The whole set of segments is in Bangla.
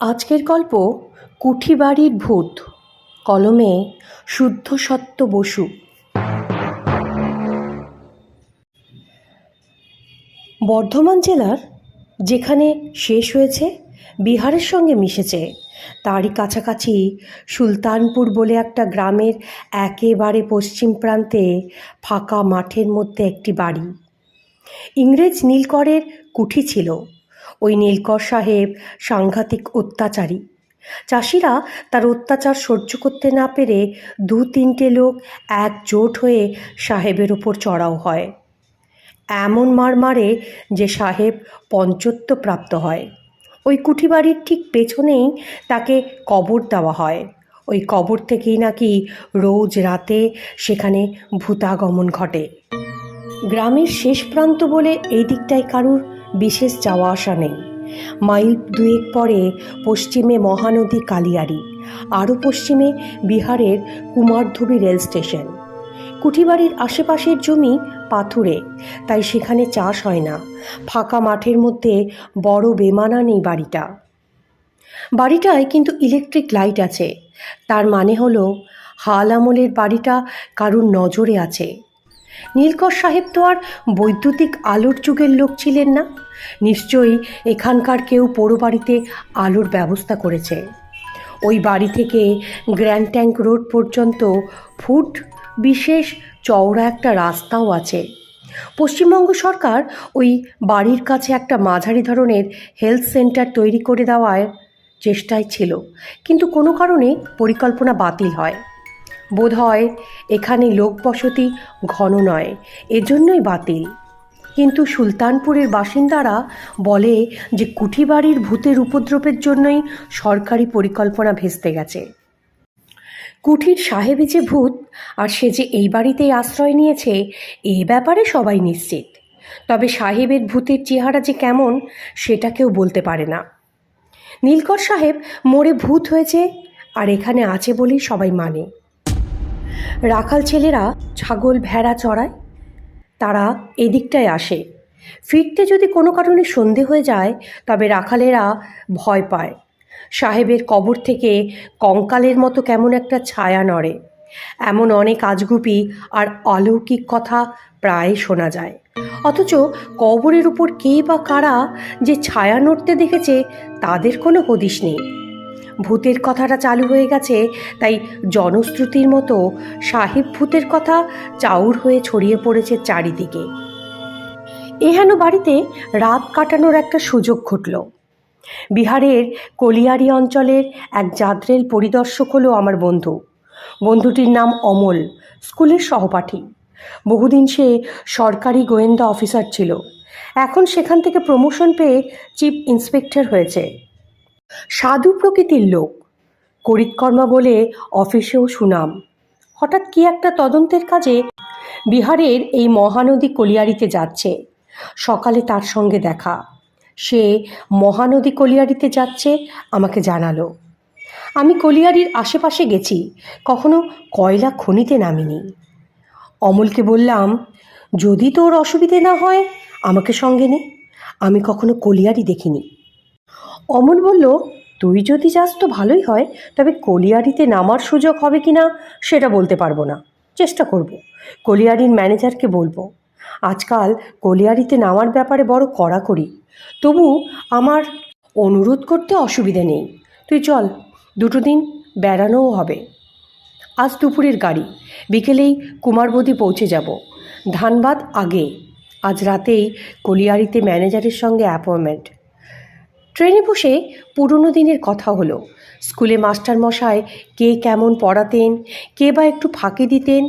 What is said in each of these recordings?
আজকের গল্প কুঠিবাড়ির ভূত, কলমে শুদ্ধ সত্য বসু। বর্ধমান জেলার যেখানে শেষ হয়েছে, বিহারের সঙ্গে মিশেছে, তারই কাছাকাছি সুলতানপুর বলে একটা গ্রামের একেবারে পশ্চিম প্রান্তে ফাঁকা মাঠের মধ্যে একটি বাড়ি। ইংরেজ নীলকরের কুঠি ছিল। ওই নীলকর সাহেব সাংঘাতিক অত্যাচারী। চাষিরা তার অত্যাচার সহ্য করতে না পেরে দু তিনটে লোক একজোট হয়ে সাহেবের ওপর চড়াও হয়। এমন মার মারে যে সাহেব পঞ্চত্ব প্রাপ্ত হয়। ওই কুঠিবাড়ির ঠিক পেছনেই তাকে কবর দেওয়া হয়। ওই কবর থেকেই নাকি রোজ রাতে সেখানে ভূতাগমন ঘটে। গ্রামের শেষ প্রান্ত বলে এই দিকটায় কারুর বিশেষ যাওয়া আসা নেই। মাইল দুয়েক পরে পশ্চিমে মহানদী কালিয়ারি, আরও পশ্চিমে বিহারের কুমারধুবি রেল স্টেশন। কুঠিবাড়ির আশেপাশের জমি পাথুরে, তাই সেখানে চাষ হয় না। ফাঁকা মাঠের মধ্যে বড় বেমানা নেই বাড়িটা। বাড়িটায় কিন্তু ইলেকট্রিক লাইট আছে। তার মানে হলো, হাল আমলের বাড়িটা কারুর নজরে আছে। নীলকর সাহেব তো আর বৈদ্যুতিক আলোর যুগের লোক ছিলেন না। নিশ্চয়ই এখানকার কেউ পোড়ো বাড়িতে আলোর ব্যবস্থা করেছে। ওই বাড়ি থেকে গ্র্যান্ড ট্যাঙ্ক রোড পর্যন্ত ফুট বিশেষ চওড়া একটা রাস্তাও আছে। পশ্চিমবঙ্গ সরকার ওই বাড়ির কাছে একটা মাঝারি ধরনের হেলথ সেন্টার তৈরি করে দেওয়ার চেষ্টায় ছিল। কিন্তু কোনো কারণে পরিকল্পনা বাতিল হয়। বোধ হয় এখানে লোকবসতি ঘন নয়, এজন্যই বাতিল। কিন্তু সুলতানপুরের বাসিন্দারা বলে যে কুঠিবাড়ির ভূতের উপদ্রবের জন্যই সরকারি পরিকল্পনা ভেস্তে গেছে। কুঠির সাহেবই যে ভূত আর সে যে এই বাড়িতেই আশ্রয় নিয়েছে, এ ব্যাপারে সবাই নিশ্চিত। তবে সাহেবের ভূতের চেহারা যে কেমন, সেটা কেউ বলতে পারে না। নীলকর সাহেব মোড়ে ভূত হয়েছে আর এখানে আছে বলেই সবাই মানে। রাখাল ছেলেরা ছাগল ভেড়া চড়ায়। তারা এদিকটায় আসে। ফিরতে যদি কোনো কারণে সন্ধে হয়ে যায়, তবে রাখালেরা ভয় পায়। সাহেবের কবর থেকে কঙ্কালের মতো কেমন একটা ছায়া নড়ে। এমন অনেক আজগুপি আর অলৌকিক কথা প্রায় শোনা যায়। অথচ কবরের উপর কে বা কারা যে ছায়া নড়তে দেখেছে, তাদের কোনো হদিশ নেই। ভূতের কথাটা চালু হয়ে গেছে, তাই জনশ্রুতির মতো সাহেব ভূতের কথা চাউর হয়ে ছড়িয়ে পড়েছে চারিদিকে। এহেন বাড়িতে রাত কাটানোর একটা সুযোগ ঘটল। বিহারের কলিয়ারি অঞ্চলের এক যাত্রেল পরিদর্শক হলো আমার বন্ধু। বন্ধুটির নাম অমল, স্কুলের সহপাঠী। বহুদিন সে সরকারি গোয়েন্দা অফিসার ছিল। এখন সেখান থেকে প্রমোশন পেয়ে চিফ ইন্সপেক্টর হয়েছে। সাধু প্রকৃতির লোক। করিতকর্মা বলে অফিসেও সুনাম। হঠাৎ কি একটা তদন্তের কাজে বিহারের এই মহানদী কলিয়ারিতে যাচ্ছে। সকালে তার সঙ্গে দেখা। সে মহানদী কলিয়ারিতে যাচ্ছে, আমাকে জানালো। আমি কলিয়ারির আশেপাশে গেছি, কখনো কয়লা খনিতে নামিনি। অমলকে বললাম, যদি তোর অসুবিধে না হয়, আমাকে সঙ্গে নে। আমি কখনো কলিয়ারি দেখিনি। অমল বলল, তুই যদি যাস তো ভালোই হয়, তবে কলিয়ারিতে নামার সুযোগ হবে কি না, সেটা বলতে পারব না। চেষ্টা করব। কলিয়ারির ম্যানেজারকে বলব। আজকাল কলিয়ারিতে নামার ব্যাপারে বড় কড়াকড়ি। তবু আমার অনুরোধ করতে অসুবিধে নেই। তুই চল, দুটো দিন বেড়ানোও হবে। আজ দুপুরের গাড়ি। বিকেলেই কুমারবদি পৌঁছে যাব। ধানবাদ আগে। আজ রাতেই কলিয়ারিতে ম্যানেজারের সঙ্গে অ্যাপয়েন্টমেন্ট। ট্রেনে বসে পুরনো দিনের কথা হলো। স্কুলে মাস্টার মশাই কে কেমন পড়াতেন, কে বা একটু ফাঁকি দিতেন,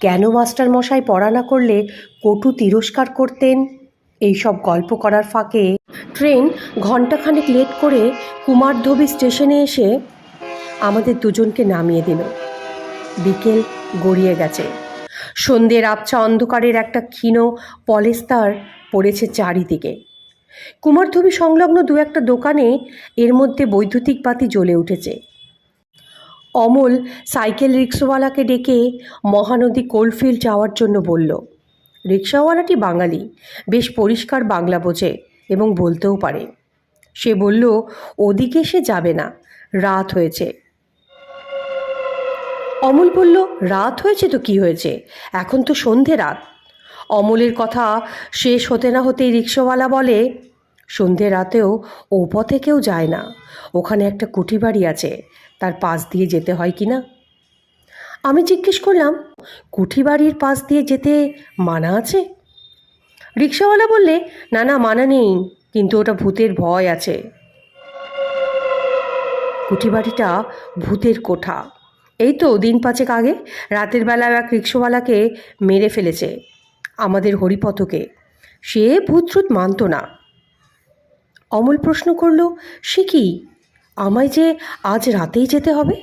কেন মাস্টার মশাই পড়া না করলে কটু তিরস্কার করতেন? এই সব গল্প করার ফাঁকে ট্রেন ঘণ্টাখানেক লেট করে কুমারধবি স্টেশনে এসে আমাদের দুজনকে নামিয়ে দিল। বিকেল গড়িয়ে গেছে। সন্ধ্যের আবছা অন্ধকারের একটা ক্ষীণ পলেস্তার পড়েছে চারিদিকে। কুমারধবি সংলগ্ন দু একটা দোকানে এর মধ্যে বৈদ্যুতিক বাতি জ্বলে উঠেছে। অমল সাইকেল রিক্সাওয়ালাকে ডেকে মহানদী কোলফিল্ড যাওয়ার জন্য বলল, রিক্সাওয়ালাটি বাঙালি, বেশ পরিষ্কার বাংলা বোঝে এবং বলতেও পারে। সে বলল, ওদিকে সে যাবে না, রাত হয়েছে। অমল বলল, রাত হয়েছে তো কি হয়েছে? এখন তো সন্ধে রাত। অমলের কথা শেষ হতে না হতেই রিক্সাওয়ালা বলে সন্ধে রাতেও ও পথে কেউ যায় না। ওখানে একটা কুঠি বাড়ি আছে, তার পাশ দিয়ে যেতে হয় কি না? আমি জিজ্ঞেস করলাম কুঠি বাড়ির পাশ দিয়ে যেতে মানা আছে? রিক্সাওয়ালা বললে, না না, মানা নেই, কিন্তু ওটা ভূতের ভয় আছে। কুঠি বাড়িটা ভূতের কোঠা। এই তো দিন পাঁচেক আগে রাতের বেলায় এক রিক্সাওয়ালাকে মেরে ফেলেছে আমাদের হরিপথকে। সে ভূত ট্রুত মানত না। অমল প্রশ্ন করল, সে কি? আমায় যে আজ রাতেই যেতে হবে?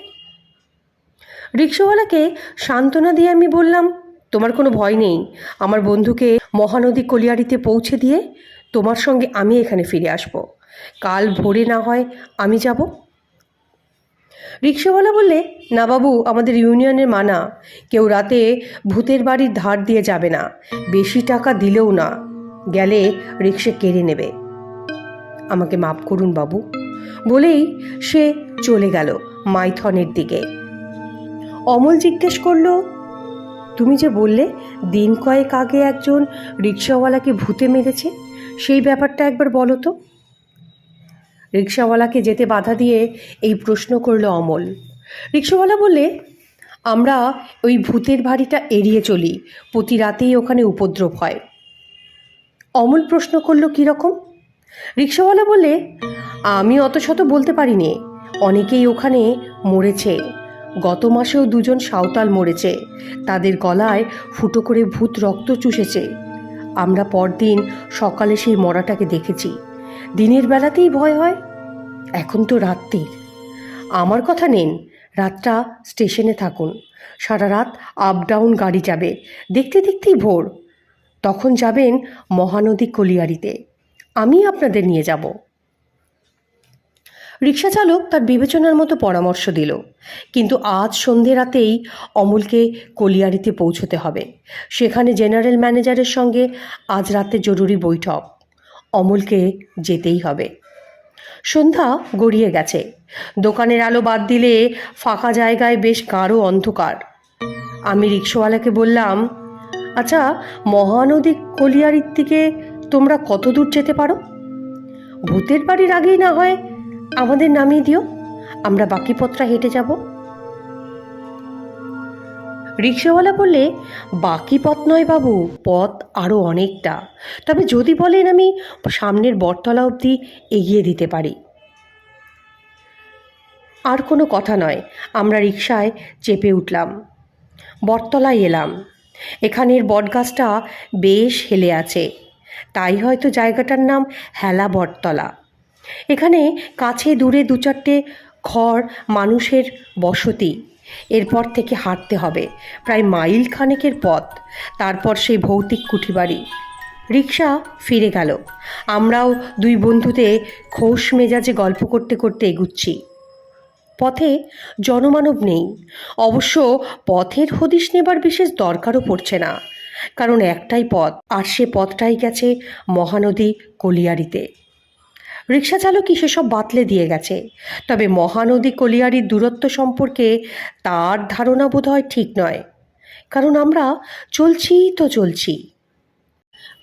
রিক্সাওয়ালাকে সান্ত্বনা দিয়ে আমি বললাম, তোমার কোনো ভয় নেই। আমার বন্ধুকে মহানদী কলিয়ারিতে পৌঁছে দিয়ে তোমার সঙ্গে আমি এখানে ফিরে আসব। কাল ভোরে না হয় আমি যাব। রিক্সাওয়ালা বললে, না বাবু, আমাদের ইউনিয়নের মানা। কেউ রাতে ভূতের বাড়ির ধার দিয়ে যাবে না। বেশি টাকা দিলেও না। গেলে রিক্সা কেড়ে নেবে। আমাকে মাফ করুন বাবু। বলেই সে চলে গেল মাইথনের দিকে। অমল জিজ্ঞেস করল, তুমি যে বললে দিন কয়েক আগে একজন রিক্সাওয়ালাকে ভূতে মেরেছে, সেই ব্যাপারটা একবার বলো তো? রিক্সাওয়ালাকে যেতে বাধা দিয়ে এই প্রশ্ন করল অমল। রিক্সাওয়ালা বললে, আমরা ওই ভূতের বাড়িটা এড়িয়ে চলি, প্রতি রাতেই ওখানে উপদ্রব হয়। অমল প্রশ্ন করল, কীরকম? রিক্সাওয়ালা বললে, আমি অত শত বলতে পারিনি। অনেকেই ওখানে মরেছে। গত মাসেও দুজন সাঁওতাল মরেছে। তাদের গলায় ফুটো করে ভূত রক্ত চুষেছে। আমরা পরদিন সকালে সেই মরাটাকে দেখেছি। দিনের বেলাতেই ভয় হয়। এখন তো রাত্রির। আমার কথা নেন, রাতটা স্টেশনে থাকুন। সারা রাত আপ ডাউন গাড়ি যাবে। দেখতে দেখতেই ভোর। তখন যাবেন মহানদী কলিয়ারিতে। আমি আপনাদের নিয়ে যাব। রিক্সা চালক তার বিবেচনার মতো পরামর্শ দিল। কিন্তু আজ সন্ধে রাতেই অমলকে কলিয়ারিতে পৌঁছতে হবে। সেখানে জেনারেল ম্যানেজারের সঙ্গে আজ রাতে জরুরি বৈঠক। অমলকে যেতেই হবে। সন্ধ্যা গড়িয়ে গেছে। দোকানের আলো বাদ দিলে ফাঁকা জায়গায় বেশ গাঢ় অন্ধকার। আমি রিক্সাওয়ালাকে বললাম আচ্ছা মহানদী কলিয়ারির দিকে তোমরা কত দূর যেতে পারো? ভূতের বাড়ির আগেই না হয় আমাদের নামিয়ে দিও, আমরা বাকি পথটা হেঁটে যাব। রিক্সাওয়ালা বললে, বাকি পথ নয় বাবু, পথ আরও অনেকটা। তবে যদি বলেন আমি সামনের বটতলা অবধি এগিয়ে দিতে পারি। আর কোনো কথা নয়, আমরা রিক্সায় চেপে উঠলাম। বটতলায় এলাম। এখানের বটগাছটা বেশ হেলে আছে। তাই হয়তো জায়গাটার নাম হেলা বটতলা এখানে কাছে দূরে দু চারটে ঘর মানুষের বসতি। এরপর থেকে হাঁটতে হবে, প্রায় মাইল খানেকের পথ। তারপর সেই ভৌতিক কুঠিবাড়ি। রিক্সা ফিরে গেল। আমরাও দুই বন্ধুতে খোশ মেজাজে গল্প করতে করতে এগুচ্ছি। পথে জনমানব নেই। অবশ্য পথের হদিশ নেবার বিশেষ দরকারও পড়ছে না। কারণ একটাই পথ, আর সে পথটাই গেছে মহানদী কলিয়ারিতে। রিক্সা চালকই সেসব বাতলে দিয়ে গেছে? তবে মহানদী কলিয়ারির দূরত্ব সম্পর্কে তার ধারণা বোধ হয় ঠিক নয়। কারণ আমরা চলছি তো চলছি।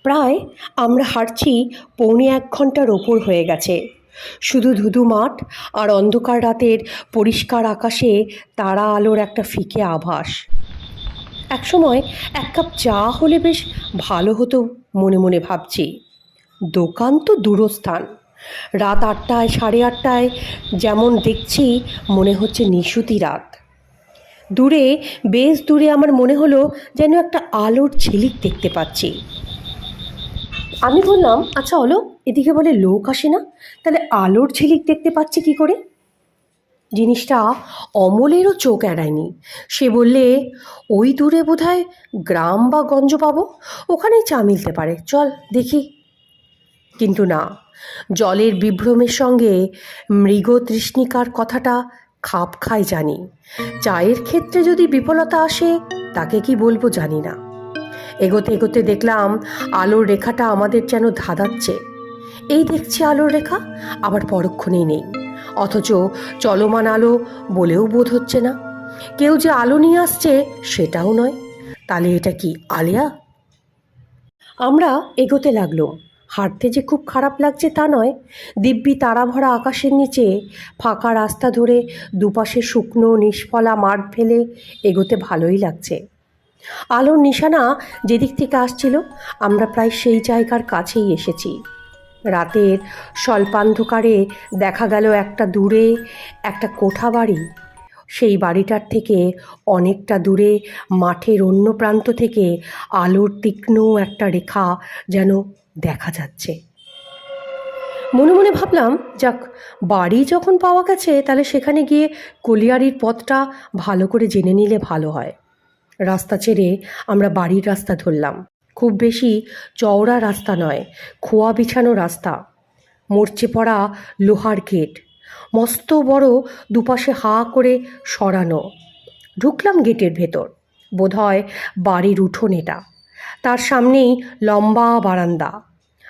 প্রায় আমরা হাঁটছি পৌনে এক ঘণ্টার ওপর হয়ে গেছে। শুধু ধুধু মাঠ আর অন্ধকার রাতের পরিষ্কার আকাশে তারা আলোর একটা ফিকে আভাস। একসময় এক কাপ চা হলে বেশ ভালো হতো মনে মনে ভাবছি। দোকান তো দূরস্থান। রাত আটটায়, সাড়ে আটটায় যেমন দেখছি, মনে হচ্ছে নিশুতি রাত। দূরে, বেশ দূরে আমার মনে হলো যেন একটা আলোর ঝিলিক দেখতে পাচ্ছি। আমি বললাম আচ্ছা হলো, এদিকে বলে লোক আসে না? তাহলে আলোর ঝিলিক দেখতে পাচ্ছি কি করে? জিনিসটা অমলেরও চোখ এড়ায়নি। সে বললে, ওই দূরে বোধহয় গ্রাম বা গঞ্জ পাবো? ওখানেই চা মিলতে পারে। চল, দেখি। কিন্তু না। জলের বিভ্রমের সঙ্গে মৃগতৃষ্ণিকার কথাটা খাপ খায় জানি। চায়ের ক্ষেত্রে যদি বিফলতা আসে, তাকে কি বলব জানি না। এগোতে এগোতে দেখলাম আলোর রেখাটা আমাদের যেন ধাঁধাচ্ছে। এই দেখছি আলোর রেখা, আবার পরক্ষণেই নেই। অথচ চলমান আলো বলেও বোধ হচ্ছে না। কেউ যে আলো নিয়ে আসছে সেটাও নয়। তাহলে এটা কি আলিয়া? আমরা এগোতে লাগল। হাঁটতে যে খুব খারাপ লাগছে তা নয়। দিব্যি তারাভরা আকাশের নিচে ফাঁকা রাস্তা ধরে দুপাশে শুকনো নিষ্ফলা মাঠ ফেলে এগোতে ভালোই লাগছে। আলোর নিশানা যেদিক থেকে আসছিল, আমরা প্রায় সেই জায়গার কাছেই এসেছি। রাতের স্বল্পান্ধকারে দেখা গেল একটা দূরে একটা কোঠা বাড়ি। সেই বাড়িটার থেকে অনেকটা দূরে মাঠের অন্য প্রান্ত থেকে আলোর তীক্ষ্ণ একটা রেখা যেন দেখা যাচ্ছে। মনে মনে ভাবলাম, যাক, বাড়ি যখন পাওয়া গেছে, তাহলে সেখানে গিয়ে কলিয়ারির পথটা ভালো করে জেনে নিলে ভালো হয়। রাস্তা ছেড়ে আমরা বাড়ির রাস্তা ধরলাম। খুব বেশি চওড়া রাস্তা নয়, খোয়া বিছানো রাস্তা। মরচে পড়া লোহার গেট। মস্ত বড় দুপাশে হা করে সরানো। ঢুকলাম গেটের ভেতর। বোধহয় বাড়ির উঠোন এটা। তার সামনেই লম্বা বারান্দা।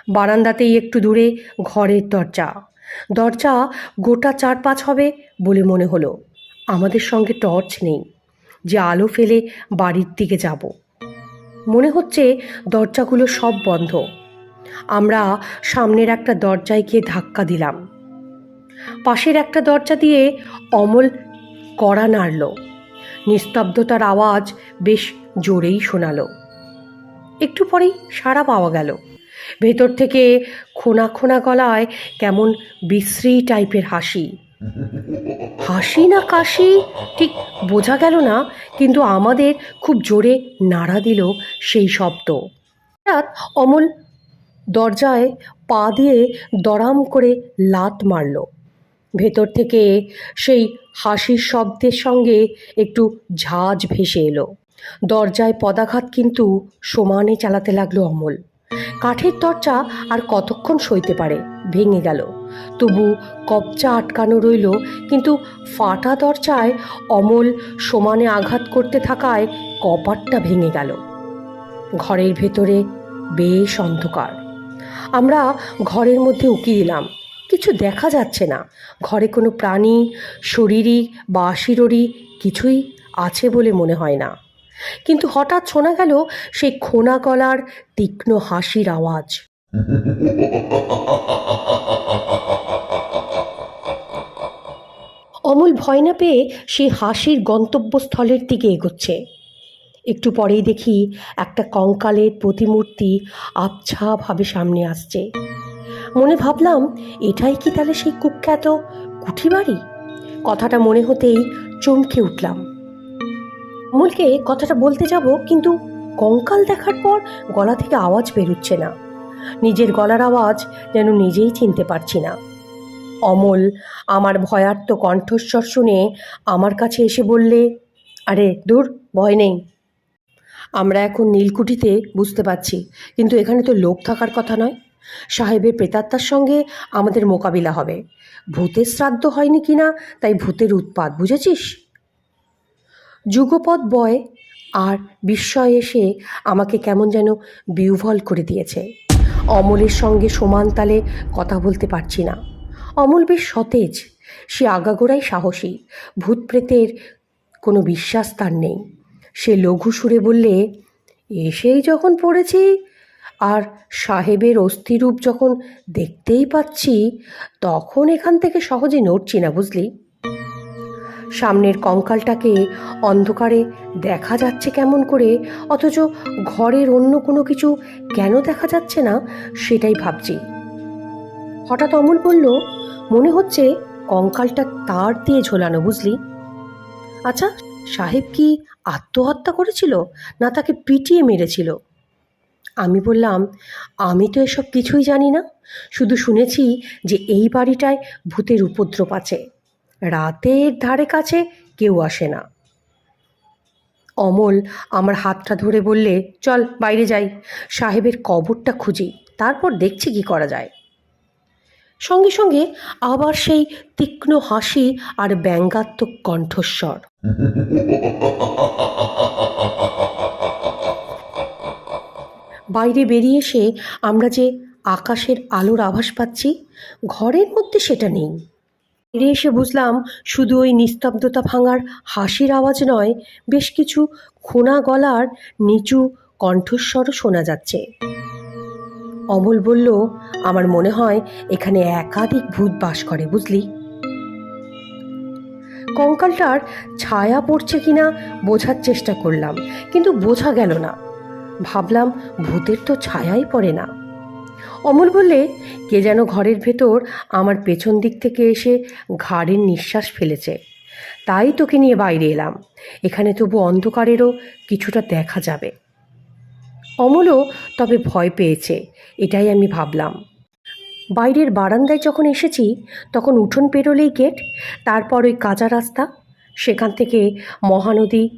বারান্দাতেই একটু দূরে ঘরের দরজা। দরজা গোটা চার পাঁচ হবে বলে মনে হলো। আমাদের সঙ্গে টর্চ নেই। যে আলো ফেলে বাড়ির দিকে যাব। মনে হচ্ছে দরজাগুলো সব বন্ধ। আমরা সামনের একটা দরজায় গিয়ে ধাক্কা দিলাম। পাশের একটা দরজা দিয়ে অমল কড়া নাড়ল। নিস্তব্ধতার আওয়াজ বেশ জোরেই শোনালো। একটু পরেই সাড়া পাওয়া গেল। ভেতর থেকে খোনা খোনা গলায় কেমন বিশ্রী টাইপের হাসি। হাসি না কাশি? ঠিক বোঝা গেল না, কিন্তু আমাদের খুব জোরে নাড়া দিল সেই শব্দ। হঠাৎ অমল দরজায় পা দিয়ে দড়াম করে লাত মারল। ভেতর থেকে সেই হাসির শব্দের সঙ্গে একটু ঝাঁজ ভেসে এলো। দরজায় পদাঘাত কিন্তু সমানে চালাতে লাগল অমল। কাঠের দরজা আর কতক্ষণ সইতে পারে, ভেঙে গেল। তবু কবচা আটকানো রইল, কিন্তু ফাটা দরজায় অমল সমানে আঘাত করতে থাকায় কপাটটা ভেঙে গেল। ঘরের ভেতরে বেশ অন্ধকার। আমরা ঘরের মধ্যে উকি দিলাম কিছু দেখা যাচ্ছে না। ঘরে কোনো প্রাণী, শরীরই বা আশিররি কিছুই আছে বলে মনে হয় না। কিন্তু হঠাৎ শোনা গেল সেই খোনা গলার তীক্ষ্ণ হাসির আওয়াজ। অমল ভয় না পেয়ে সে হাসির গন্তব্যস্থলের দিকে এগোচ্ছে। একটু পরেই দেখি একটা কঙ্কালের প্রতিমূর্তি আবছাভাবে সামনে আসছে। মনে ভাবলাম, এটাই কি তাহলে সেই কুখ্যাত কুঠি বাড়ি? কথাটা মনে হতেই চমকে উঠলাম। অমলকে কথাটা বলতে যাব, কিন্তু কঙ্কাল দেখার পর গলা থেকে আওয়াজ বেরোচ্ছে না। নিজের গলার আওয়াজ যেন নিজেই চিনতে পারছি না। অমল, আমার ভয়ার্ত কণ্ঠস্বর শুনে আমার কাছে এসে বললে, আরে, দূর, ভয় নেই। আমরা এখন নীলকুঠিতে বুঝতে পারছি, কিন্তু এখানে তো লোক থাকার কথা নয়। সাহেবের প্রেতাত্মার সঙ্গে আমাদের মোকাবিলা হবে। ভূতের শ্রাদ্ধ হয়নি কিনা তাই ভূতের উৎপাত, বুঝেছিস? যুগপৎ বয় আর বিস্ময় এসে আমাকে কেমন যেন বিহ্বল করে দিয়েছে। অমলের সঙ্গে সমান তালে কথা বলতে পারছি না। অমল বেশ সতেজ, সে আগাগোড়াই সাহসী, ভূত প্রেতের কোনো বিশ্বাস তার নেই। সে লঘু সুরে বললে, এসেই যখন পড়েছি, আর সাহেবের অস্থিরূপ যখন দেখতেই পাচ্ছি, তখন এখান থেকে সহজে নড়ছি না, বুঝলি? সামনের কঙ্কালটাকে অন্ধকারে দেখা যাচ্ছে কেমন করে? অথচ ঘরের অন্য কোনো কিছু কেন দেখা যাচ্ছে না? সেটাই ভাবছি। হঠাৎ অমল বলল, মনে হচ্ছে কঙ্কালটা তার দিয়ে ঝোলানো, বুঝলি? আচ্ছা সাহেব কি আত্মহত্যা করেছিল? না তাকে পিটিয়ে মেরেছিল? আমি বললাম, আমি তো এসব কিছুই জানি না। শুধু শুনেছি যে এই বাড়িটায় ভূতের উপদ্রব আছে। রাতের ধারে কাছে কেউ আসে না। অমল আমার হাতটা ধরে বললে, চল, বাইরে যাই। সাহেবের কবরটা খুঁজি, তারপর দেখছি কি করা যায়। সঙ্গে সঙ্গে আবার সেই তীক্ষ্ণ হাসি আর ব্যঙ্গাত্মক কণ্ঠস্বর। বাইরে বেরিয়ে এসে আমরা যে আকাশের আলোর আভাস পাচ্ছি, ঘরের মধ্যে সেটা নেই। ফিরে এসে বুঝলাম শুধু ওই নিস্তব্ধতা ভাঙার হাসির আওয়াজ নয়, বেশ কিছু খোনা গলার নিচু কণ্ঠস্বরও শোনা যাচ্ছে। অমল বলল, আমার মনে হয় এখানে একাধিক ভূত বাস করে, বুঝলি? কঙ্কালটার ছায়া পড়ছে কিনা বোঝার চেষ্টা করলাম, কিন্তু বোঝা গেল না। ভাবলাম, ভূতের তো ছায়াই পড়ে না। অমল বললে, কে যেন ঘরের ভেতর আমার পেছন দিক থেকে এসে ঘাড়ের নিঃশ্বাস ফেলেছে। তাই তোকে নিয়ে বাইরে এলাম। এখানে তবু অন্ধকারেরও কিছুটা দেখা যাবে। অমলও তবে ভয় পেয়েছে, এটাই আমি ভাবলাম। বাইরের বারান্দায় যখন এসেছি, তখন উঠোন পেরোলেই গেট, তারপর ওই কাঁচা রাস্তা, সেখান থেকে মহানদী,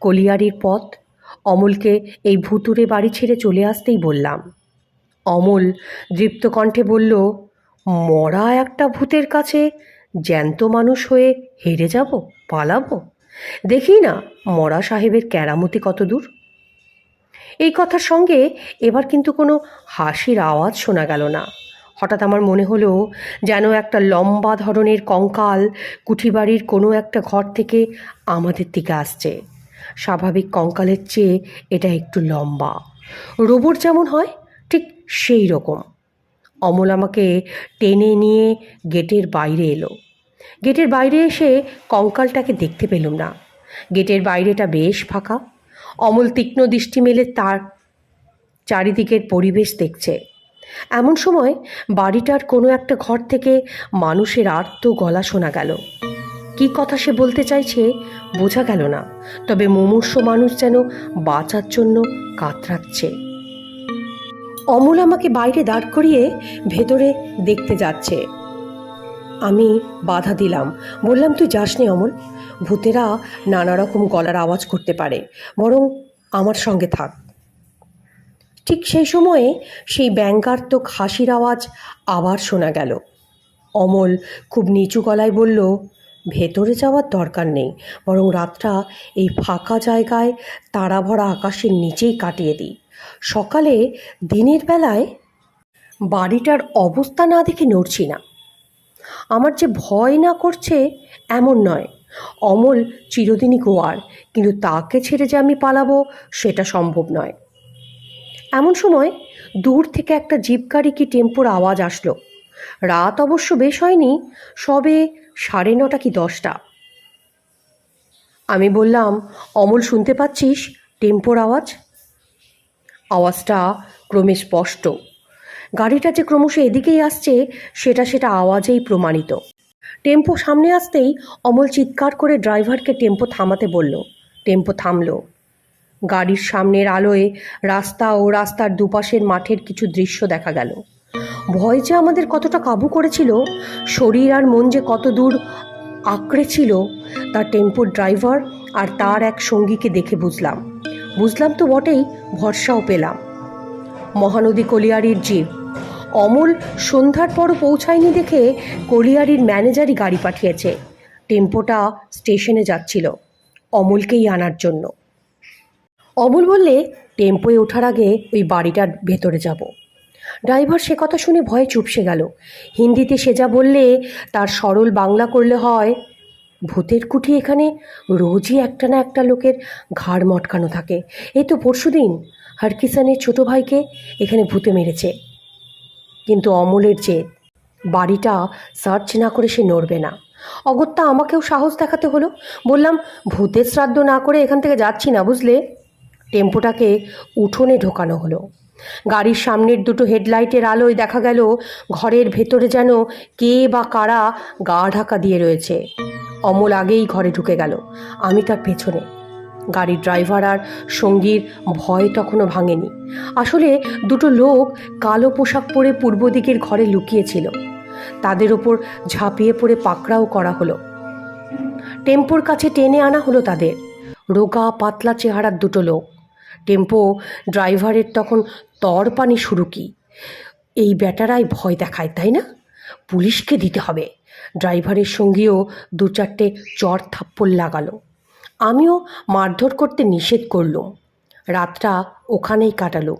কলিয়ারির পথ, অমলকে এই ভুতুরে বাড়ি ছেড়ে চলে আসতেই বললাম। অমল দৃপ্ত কণ্ঠে বলল, মরা একটা ভূতের কাছে জ্যান্ত মানুষ হয়ে হেরে যাব, পালাবো? দেখি না মরা সাহেবের ক্যারামতি কত দূর? এই কথার সঙ্গে এবার কিন্তু কোনো হাসির আওয়াজ শোনা গেল না। হঠাৎ আমার মনে হলো যেন একটা লম্বা ধরনের কঙ্কাল কুঠিবাড়ির কোনো একটা ঘর থেকে আমাদের দিকে আসছে। স্বাভাবিক কঙ্কালের চেয়ে এটা একটু লম্বা। রোবট যেমন হয় সেই রকম। অমল আমাকে টেনে নিয়ে গেটের বাইরে এলো। গেটের বাইরে এসে কঙ্কালটাকে দেখতে পেলুম না। গেটের বাইরেটা বেশ ফাঁকা। অমল তীক্ষ্ণ দৃষ্টি মেলে তার চারিদিকের পরিবেশ দেখছে। এমন সময় বাড়িটার কোনো একটা ঘর থেকে মানুষের আর্ত গলা শোনা গেল। কী কথা সে বলতে চাইছে বোঝা গেল না, তবে মুমূর্ষ মানুষ যেন বাঁচার জন্য কাতরাচ্ছে। অমল আমাকে বাইরে দাঁড় করিয়ে ভেতরে দেখতে যাচ্ছে। আমি বাধা দিলাম। বললাম, তুই যাস নি অমল। ভূতেরা নানা রকম গলার আওয়াজ করতে পারে। বরং আমার সঙ্গে থাক। ঠিক সেই সময়ে সেই ব্যঙ্গাত্মক হাসির আওয়াজ আবার শোনা গেল। অমল খুব নিচু গলায় বলল, ভেতরে যাওয়ার দরকার নেই। বরং রাতটা এই ফাঁকা জায়গায় তারা ভরা আকাশের নিচেই কাটিয়ে দিই। সকালে দিনের বেলায় বাড়িটার অবস্থা না দেখে নড়ছি না। আমার যে ভয় না করছে এমন নয়। অমল চিরদিনই গোয়ার, কিন্তু তাকে ছেড়ে যে আমি পালাবো সেটা সম্ভব নয়। এমন সময় দূর থেকে একটা জিপ গাড়ি কি টেম্পোর আওয়াজ আসলো। রাত অবশ্য বেশ হয়নি, সবে সাড়ে নটা কি দশটা। আমি বললাম, অমল, শুনতে পাচ্ছিস টেম্পোর আওয়াজ? আওয়াজটা ক্রমে স্পষ্ট। গাড়িটা যে ক্রমশ এদিকেই আসছে, সেটা সেটা আওয়াজেই প্রমাণিত। টেম্পো সামনে আসতেই অমল চিৎকার করে ড্রাইভারকে টেম্পো থামাতে বলল। টেম্পো থামল। গাড়ির সামনের আলোয় রাস্তা ও রাস্তার দুপাশের মাঠের কিছু দৃশ্য দেখা গেল। ভয় যে আমাদের কতটা কাবু করেছিল, শরীর আর মন যে কত দূর আঁকড়ে ছিল, তা টেম্পোর ড্রাইভার আর তার এক সঙ্গীকে দেখে বুঝলাম। বুঝলাম তো বটেই, ভরসাও পেলাম। মহানদী কলিয়ারির জিপ অমল সন্ধ্যার পরও পৌঁছায়নি দেখে কলিয়ারির ম্যানেজারই গাড়ি পাঠিয়েছে। টেম্পোটা স্টেশনে যাচ্ছিল, অমলকেই আনার জন্য। অমল বললে, টেম্পোয় ওঠার আগে ওই বাড়িটার ভেতরে যাব। ড্রাইভার সে কথা শুনে ভয়ে চুপসে গেল। হিন্দিতে সে যা বললে, তার সরল বাংলা করলে হয় ভূতের কুঠি এখানে রোজই একটা না একটা লোকের ঘাড় মটকানো থাকে। এই তো পরশুদিন হারকিসানের ছোট ভাইকে এখানে ভূতে মেরেছে। কিন্তু অমলের জেদ, বাড়িটা সার্চ না করে সে নড়বে না। অগত্যা আমাকেও সাহস দেখাতে হলো। বললাম, ভূতের শ্রাদ্ধ না করে এখান থেকে যাচ্ছি না, বুঝলে? টেম্পোটাকে উঠোনে ঢোকানো হলো। গাড়ির সামনের দুটো হেডলাইটের আলোয় দেখা গেল, ঘরের ভেতরে যেন কে বা কারা গা ঢাকা দিয়ে রয়েছে। অমল আগেই ঘরে ঢুকে গেল, আমি তার পেছনে। গাড়ির ড্রাইভার আর সঙ্গীর ভয় তখনও ভাঙেনি। আসলে দুটো লোক কালো পোশাক পরে পূর্ব দিকের ঘরে লুকিয়েছিল। তাদের ওপর ঝাঁপিয়ে পড়ে পাকড়াও করা হলো। টেম্পোর কাছে টেনে আনা হলো তাদের। রোগা, পাতলা চেহারার দুটো লোক। টেম্পো ড্রাইভারের তখন তর পানি শুরু কি? এই ব্যাটারাই ভয় দেখায়, তাই না? পুলিশকে দিতে হবে। ড্রাইভারের সঙ্গেও দু চারটে চর থাপ্পড় লাগালো। আমিও মারধর করতে নিষেধ করলুম। রাতটা ওখানেই কাটালো।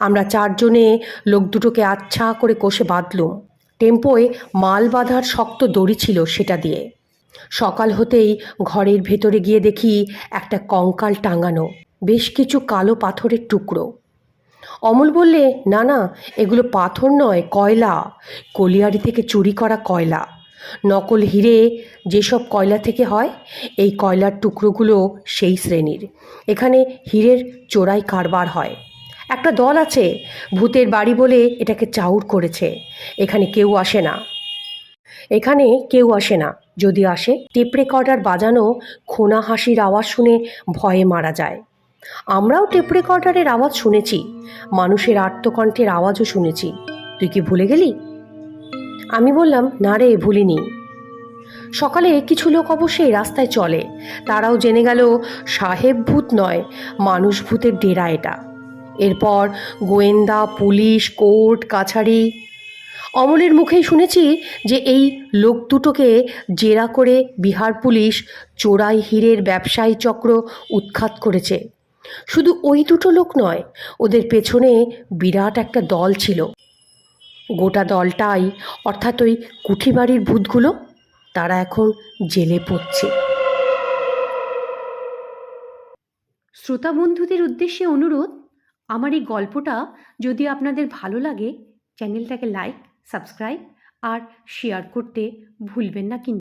আমরা চারজনে লোক দুটোকে আচ্ছা করে কষে বাঁধলুম। টেম্পোয় মাল বাঁধার শক্ত দড়ি ছিল সেটা দিয়ে। সকাল হতেই ঘরের ভেতরে গিয়ে দেখি একটা কঙ্কাল টাঙানো। বেশ কিছু কালো পাথরের টুকরো। অমল বললে, না না, এগুলো পাথর নয়, কয়লা। কলিয়ারি থেকে চুরি করা কয়লা। নকল হিরে যেসব কয়লা থেকে হয়, এই কয়লার টুকরোগুলো সেই শ্রেণির। এখানে হীরের চোরাই কারবার হয়। একটা দল আছে, ভূতের বাড়ি বলে এটাকে চাউর করেছে। এখানে কেউ আসে না। এখানে কেউ আসে না। যদি আসে টেপ রেকর্ডার বাজানো খোনা হাসির আওয়াজ শুনে ভয়ে মারা যায়। আমরাও টেপ রেকর্ডারের আওয়াজ শুনেছি। মানুষের আত্মকণ্ঠের আওয়াজও শুনেছি। তুই কি ভুলে গেলি? আমি বললাম, না রে, ভুলিনি। সকালে কিছু লোক অবশ্যই রাস্তায় চলে। তারাও জেনে গেল, সাহেব ভূত নয়, মানুষ ভূতের ডেরা এটা। এরপর গোয়েন্দা, পুলিশ, কোর্ট কাছারি অমলের মুখেই শুনেছি যে এই লোক দুটোকে জেরা করে বিহার পুলিশ চোরাই হীরের ব্যবসায়ী চক্র উৎখাত করেছে। শুধু ওই দুটো লোক নয়, ওদের পেছনে বিরাট একটা দল ছিল। গোটা দলটাই, অর্থাৎ ওই কুঠিবাড়ির ভূতগুলো, তারা এখন জেলে পড়ছে। শ্রোতা বন্ধুদের উদ্দেশ্যে অনুরোধ, আমার এই গল্পটা যদি আপনাদের ভালো লাগে, চ্যানেলটাকে লাইক, সাবস্ক্রাইব আর শেয়ার করতে ভুলবেন না কিন্তু।